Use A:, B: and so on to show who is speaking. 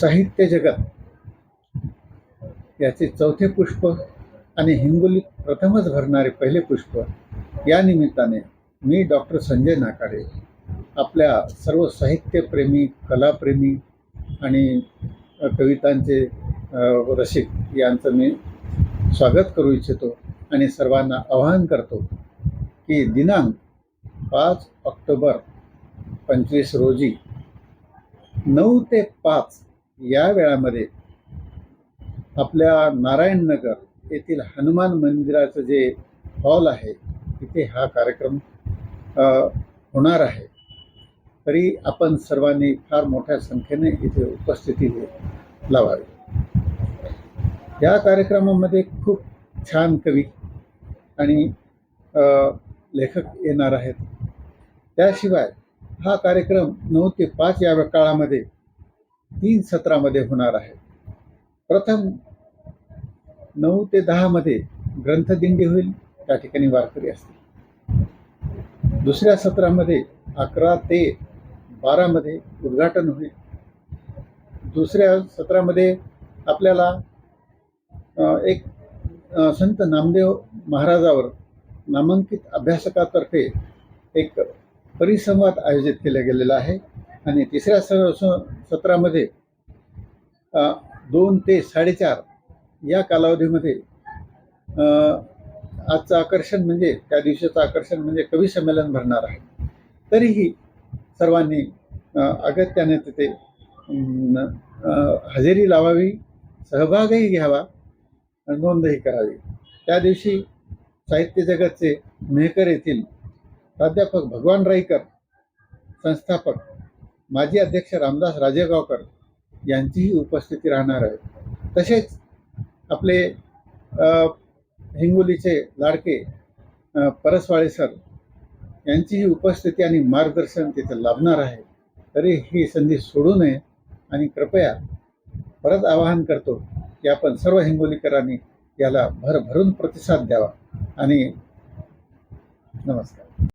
A: साहित्य जगत. याचे चौथे पुष्प आणि हिंगोलीत प्रथमच भरणारे पहिले पुष्प या निमित्ताने मी डॉक्टर संजय नाकाडे आपल्या सर्व साहित्यप्रेमी कलाप्रेमी आणि कवितांचे रसिक यांचं मी स्वागत करू इच्छितो आणि सर्वांना आवाहन करतो की दिनांक पाच ऑक्टोबर पंचवीस रोजी नऊ ते पाच या वेळामध्ये आपल्या नारायणनगर येथील हनुमान मंदिराचं जे हॉल आहे तिथे हा कार्यक्रम होणार आहे. तरी आपण सर्वांनी फार मोठ्या संख्येने इथे उपस्थिती लावावी. या कार्यक्रमामध्ये खूप छान कवी आणि लेखक येणार आहेत. त्याशिवाय हा कार्यक्रम नऊ ते पाच या काळामध्ये तीन सत्रामध्ये होणार आहे. प्रथम नऊ ते दहामध्ये ग्रंथदिंडी होईल त्या ठिकाणी वारकरी असतील. दुसऱ्या सत्रामध्ये अकरा ते बारामध्ये उद्घाटन होईल. दुसऱ्या सत्रामध्ये आपल्याला एक संत नामदेव महाराजावर नामांकित अभ्यासकातर्फे एक परिसंवाद आयोजित केला गेलेला आहे. आणि तिसऱ्या स स- सत्रामध्ये दोन ते साडेचार या कालावधीमध्ये आजचं आकर्षण म्हणजे त्या दिवशीचं आकर्षण म्हणजे कवी संमेलन भरणार आहे. तरीही सर्वांनी अगत्याने तिथे हजेरी लावावी सहभागही घ्यावा नोंदही करावी. त्या दिवशी साहित्य जगतचे मेहकर येथील प्राध्यापक भगवान राईकर संस्थापक माजी अध्यक्ष रामदास राजेगावकर यांचीही उपस्थिती राहणार आहे. तसेच आपले हिंगोलीचे लाडके परसवाळे सर यांचीही उपस्थिती आणि मार्गदर्शन तिथे लाभणार आहे. तरी ही संधी सोडू नये आणि कृपया परत आवाहन करतो की आपण सर्व हिंगोलीकरांनी याला भरभरून प्रतिसाद द्यावा. आणि नमस्कार.